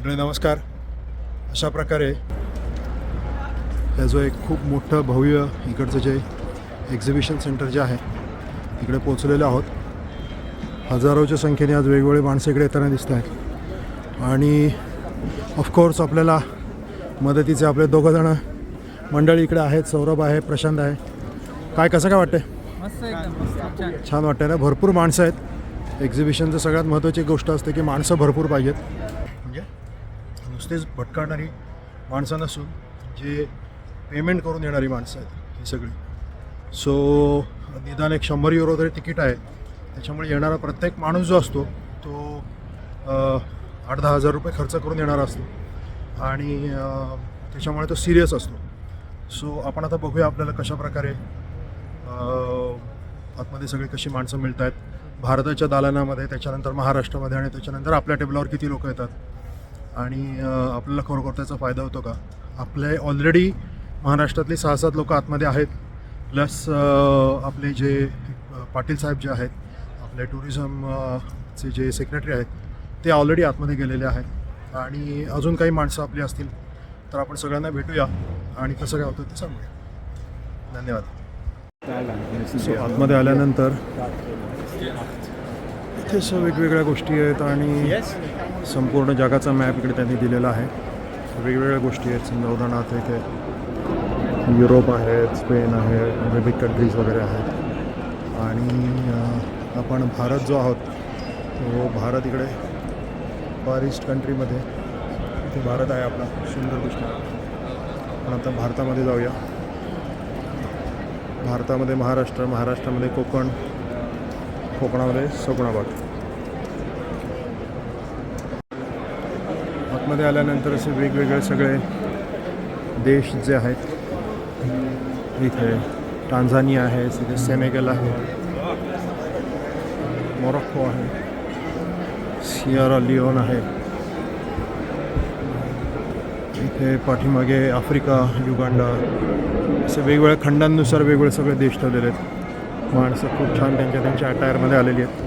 मंडळी नमस्कार. अशा प्रकारे हे जो एक खूप मोठं भव्य इकडचं जे एक्झिबिशन सेंटर जे आहे इकडे पोचलेलो आहोत. हजारोच्या संख्येने आज वेगवेगळे माणसं इकडे येताना दिसत आहेत. आणि ऑफकोर्स आपल्याला मदतीचे आपले दोघं जणं मंडळी इकडे आहेत सौरभ आहे प्रशांत आहे. काय कसं काय वाटतंय? छान. वाटतंय ना? भरपूर माणसं आहेत. एक्झिबिशनचं सगळ्यात महत्त्वाची गोष्ट असते की माणसं भरपूर पाहिजेत. नुसतेच भटकाडणारी माणसं नसून जे पेमेंट करून येणारी माणसं आहेत ही सगळी. सो निदान एक शंभर युरो तरी तिकीट आहे. त्याच्यामुळे येणारा प्रत्येक माणूस जो असतो तो आठ दहा हजार रुपये खर्च करून येणारा असतो. आणि त्याच्यामुळे तो सिरियस असतो. सो आपण आता बघूया आपल्याला कशा प्रकारे आतमध्ये सगळी कशी माणसं मिळत आहेत भारताच्या दालनामध्ये त्याच्यानंतर महाराष्ट्रामध्ये आणि त्याच्यानंतर आपल्या टेबलावर किती लोक येतात. आणि आपल्याला खरोखर त्याचा फायदा होतो का? आपले ऑलरेडी महाराष्ट्रातली सहा सात लोक आतमध्ये आहेत. प्लस आपले जे पाटील साहेब जे आहेत आपले टुरिझमचे जे सेक्रेटरी आहेत ते ऑलरेडी आतमध्ये गेलेले आहेत. आणि अजून काही माणसं आपली असतील तर आपण सगळ्यांना भेटूया आणि कसं काय होतं ते सांगूया. धन्यवाद. सो आतमध्ये आल्यानंतर इथे वेगवेगळ्या गोष्टी आहेत आणि संपूर्ण जगाचा मॅप इकडे त्यांनी दिलेला आहे. वेगवेगळ्या गोष्टी आहेत. समजा उदाहरणार्थ इथे युरोप आहेत स्पेन आहे अरेबिक कंट्रीज वगैरे आहेत. आणि आपण भारत जो आहोत तो भारत इकडे फार ईस्ट कंट्रीमध्ये इथे भारत आहे आपला. सुंदर गोष्ट. पण आता भारतामध्ये जाऊया. भारतामध्ये महाराष्ट्र महाराष्ट्रामध्ये कोकण कोकणामध्ये सगुणाबाद आतमध्ये आल्यानंतर असे वेगवेगळे सगळे देश जे आहेत इथे टांझानिया आहे इथे सेनेगल आहे मोरक्को आहे सियारा लिओन आहे. इथे पाठीमागे आफ्रिका युगांडा असे वेगवेगळ्या खंडांनुसार वेगवेगळे सगळे देश ठेवलेले आहेत. माणसं खूप छान त्यांच्या त्यांच्या अटायरमध्ये आलेली आहेत.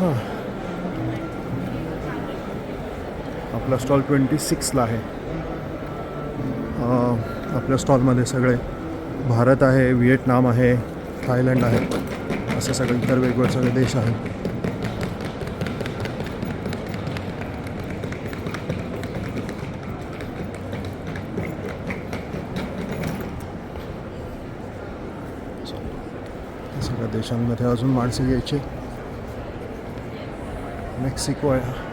हां. आपला स्टॉल ट्वेंटी सिक्सला आहे. आपल्या स्टॉलमध्ये सगळे भारत आहे व्हिएटनाम आहे थायलंड आहे असे सगळे इतर वेगवेगळे सगळे देश आहेत. सगळ्या देशांमध्ये अजून माणसं घ्यायचे मेक्सिको आहे.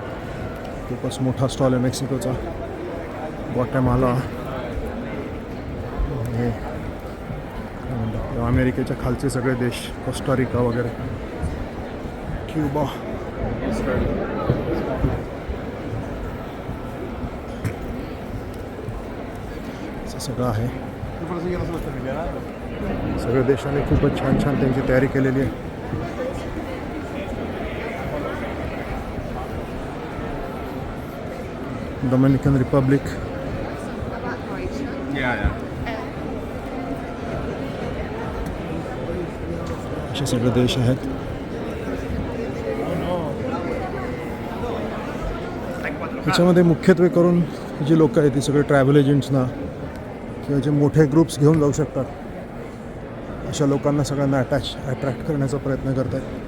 खूपच मोठा स्टॉल आहे मेक्सिकोचा. ग्वाटेमाला हे. अमेरिकेच्या खालचे सगळे देश कोस्टारिका वगैरे. क्युबा. असं सगळं आहे. सगळ्या देशाने खूपच छान छान त्यांची तयारी केलेली आहे. डोमिनिकन रिपब्लिक असे सगळे देश आहेत त्याच्यामध्ये मुख्यत्वे करून जी लोक आहेत ती सगळे ट्रॅव्हल एजंट्सना किंवा जे मोठे ग्रुप्स घेऊन जाऊ शकतात. अशा लोकांना सगळ्यांना अटॅच अट्रॅक्ट करण्याचा प्रयत्न करत आहेत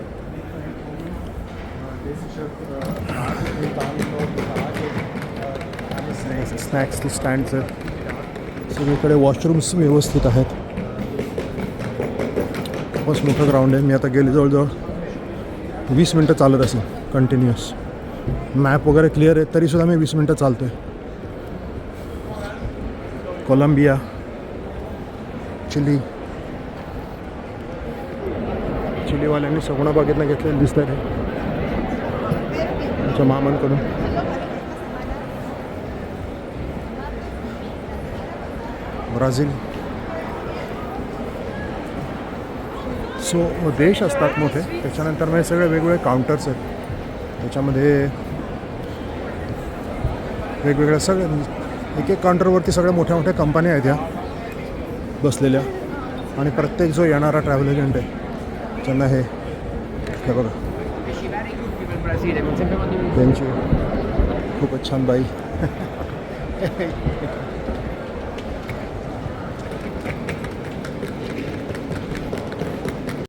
स्नॅक्स स्टँडचं सगळीकडे वॉशरूम्स व्यवस्थित आहेत. खूपच मोठं ग्राउंड आहे. मी आता गेले जवळजवळ वीस मिनटं चालत असेल कंटिन्युअस मॅप वगैरे क्लिअर आहे तरीसुद्धा मी वीस मिनटं चालतो आहे कोलंबिया चिली चिलीवाल्यांनी सगुणा बागेतनं घेतलेलं दिसत आहे त्यांच्या मामांकडून. ब्राझील. सो देश असतात मोठे. त्याच्यानंतर म्हणजे सगळे वेगवेगळे काउंटर्स आहेत. त्याच्यामध्ये वेगवेगळ्या सगळे एक एक काउंटरवरती सगळ्या मोठ्या मोठ्या कंपन्या आहेत ह्या बसलेल्या. आणि प्रत्येक जो येणारा ट्रॅव्हल एजंट आहे त्यांना हे हे बघा. त्यांची खूपच छान बाई.